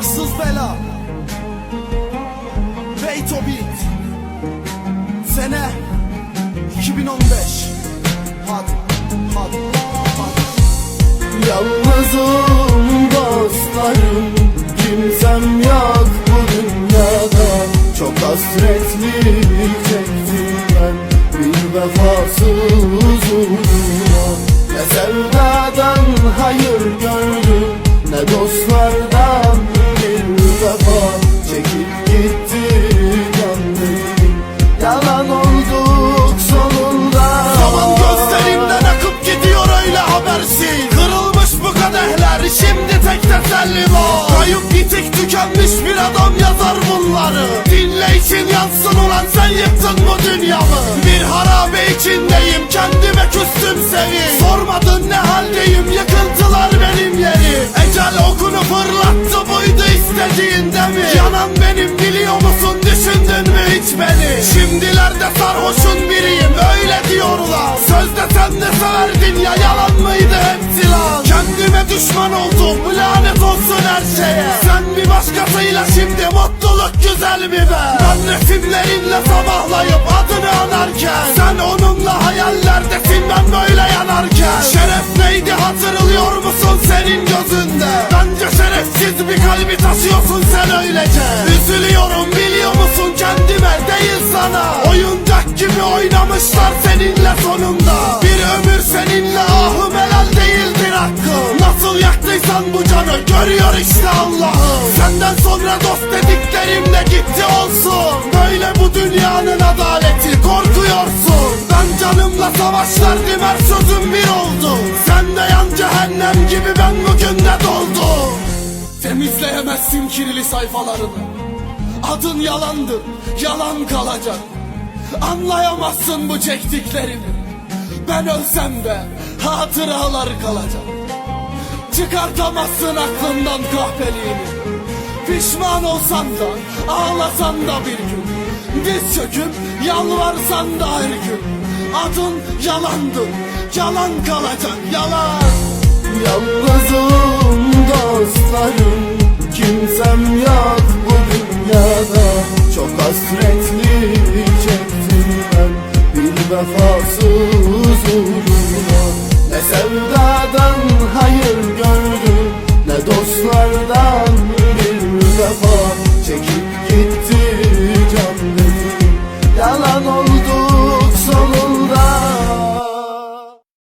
Tahtsız bela. Beethoven Sene 2015 Hadi hadi hadi. Yalnızım dostlarım. Kimsem yok bu dünyada. Çok hasretli çektim ben Bir vefasız uğruna. Ne sevdadan hayır gördüm. Ne dost Bitik tükenmiş bir adam yazar bunları. Dinle için yansın ulan sen yıktın bu dünyamı. Bir harabe içindeyim kendime küstüm seni. Sormadın ne haldeyim yıkıntılar benim yeri. Ecel okunu fırlattı buydu istediğin de mi? Yanan benim biliyor musun düşündün mü hiç beni? Şimdilerde sarhoşun biriyim öyle diyorlar. Sözde sen de severdin ya yalan mıydı hepsi lan Kendime düşman oldum lanet olsun her şeye. Sen bir başkasıyla şimdi mutluluk güzel mi be? Ben resimlerinle sabahlayıp adını anarken Sen onunla hayallerdesin ben böyle yanarken. Şeref neydi hatırlıyor musun senin gözünde? Bence şerefsiz bir kalbi taşıyorsun sen öylece. Üzülüyorum biliyor musun kendime değil sana. Oyuncak gibi oynamışlar seninle yaktıysan bu canı görüyor işte Allah'ım. Senden sonra dost dediklerim de gitti olsun. Böyle bu dünyanın adaleti korkuyorsun. Ben canımla savaş her sözüm bir oldu. Sen de yan cehennem gibi ben bugün de doldum. Temizleyemezsin kirli sayfalarını. Adın yalandır, yalan kalacak. Anlayamazsın bu çektiklerimi Ben ölsem de hatıralar kalacak Çıkartamazsın aklından kahpeliğini Pişman olsan da ağlasan da bir gün. Diz çöküp yalvarsan da her gün. Adın yalandır, yalan kalacak yalan. Yalnızım dostlarım Kimsem yok yollardan yürür vefa